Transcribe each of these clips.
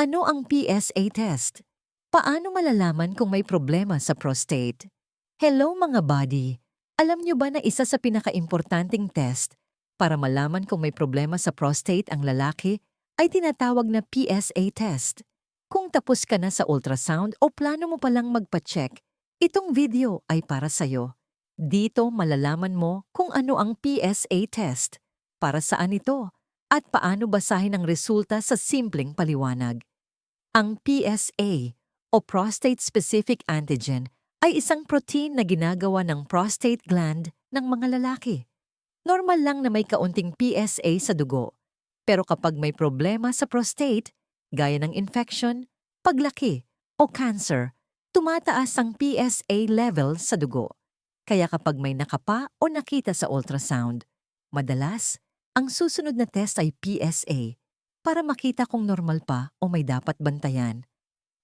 Ano ang PSA test? Paano malalaman kung may problema sa prostate? Hello mga body! Alam nyo ba na isa sa pinakaimportanting test para malaman kung may problema sa prostate ang lalaki ay tinatawag na PSA test? Kung tapos ka na sa ultrasound o plano mo palang magpa-check, itong video ay para sa'yo. Dito malalaman mo kung ano ang PSA test, para saan ito, at paano basahin ang resulta sa simpleng paliwanag. Ang PSA o prostate specific antigen ay isang protein na ginagawa ng prostate gland ng mga lalaki. Normal lang na may kaunting PSA sa dugo. Pero kapag may problema sa prostate, gaya ng infection, paglaki o cancer, tumataas ang PSA level sa dugo. Kaya kapag may nakapa o nakita sa ultrasound, madalas, ang susunod na test ay PSA para makita kung normal pa o may dapat bantayan.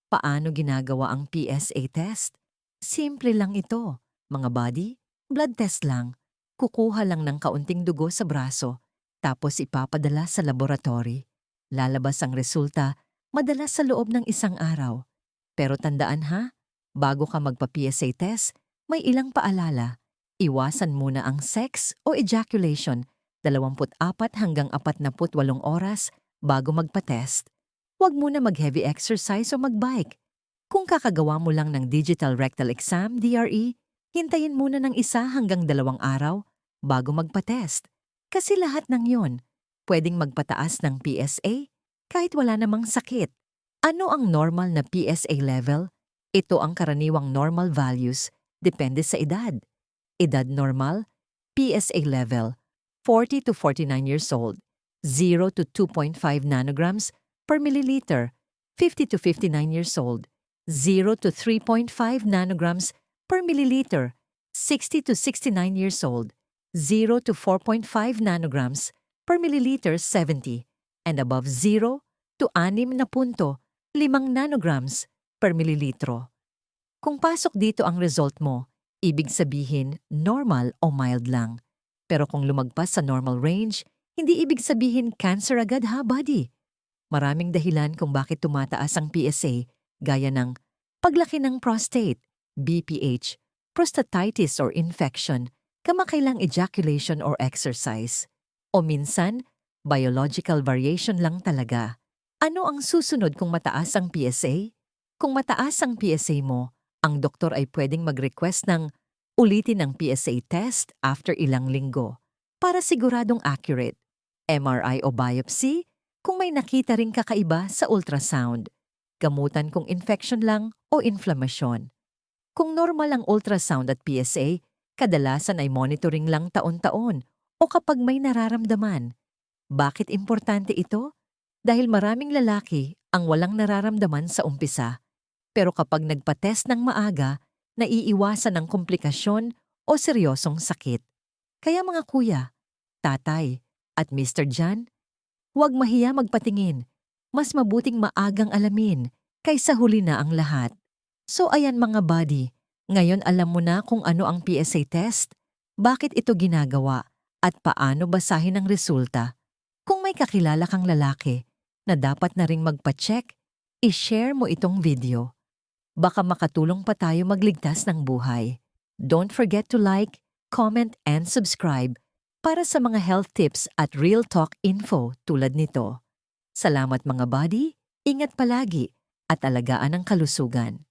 Paano ginagawa ang PSA test? Simple lang ito. Mga body, blood test lang. Kukuha lang ng kaunting dugo sa braso, tapos ipapadala sa laboratory. Lalabas ang resulta, madalas sa loob ng isang araw. Pero tandaan ha, bago ka magpa-PSA test, may ilang paalala. Iwasan muna ang sex o ejaculation 24 hanggang 48 oras bago magpa-test. Huwag muna mag-heavy exercise o mag-bike. Kung kakagawa mo lang ng digital rectal exam, DRE, hintayin muna ng isa hanggang dalawang araw bago magpa-test. Kasi lahat ng yon, pwedeng magpataas ng PSA kahit wala namang sakit. Ano ang normal na PSA level? Ito ang karaniwang normal values depende sa edad. Edad normal, PSA level, 40 to 49 years old, 0 to 2.5 nanograms per milliliter, 50 to 59 years old, 0 to 3.5 nanograms per milliliter, 60 to 69 years old, 0 to 4.5 nanograms per milliliter 70, and above 0 to 6 na punto 5 nanograms per mililitro. Kung pasok dito ang result mo, ibig sabihin normal o mild lang. Pero kung lumagpas sa normal range, hindi ibig sabihin cancer agad ha, buddy. Maraming dahilan kung bakit tumataas ang PSA, gaya ng paglaki ng prostate, BPH, prostatitis or infection, kamakailang ejaculation or exercise. O minsan, biological variation lang talaga. Ano ang susunod kung mataas ang PSA? Kung mataas ang PSA mo, ang doktor ay pwedeng mag-request ng ulitin ang PSA test after ilang linggo para siguradong accurate. MRI o biopsy kung may nakita ring kakaiba sa ultrasound. Gamutan kung infection lang o inflamasyon. Kung normal ang ultrasound at PSA, kadalasan ay monitoring lang taon-taon o kapag may nararamdaman. Bakit importante ito? Dahil maraming lalaki ang walang nararamdaman sa umpisa pero kapag nagpa-test ng maaga, naiiwasan ng komplikasyon o seryosong sakit. Kaya mga kuya, tatay, at Mr. Jan, huwag mahiya magpatingin. Mas mabuting maagang alamin kaysa huli na ang lahat. So ayan mga buddy, ngayon alam mo na kung ano ang PSA test, bakit ito ginagawa, at paano basahin ang resulta. Kung may kakilala kang lalaki na dapat na ring magpa-check, i-share mo itong video baka makatulong pa tayo magligtas ng buhay. Don't forget to like, comment, and subscribe para sa mga health tips at real talk info tulad nito. Salamat mga buddy, ingat palagi at alagaan ang kalusugan.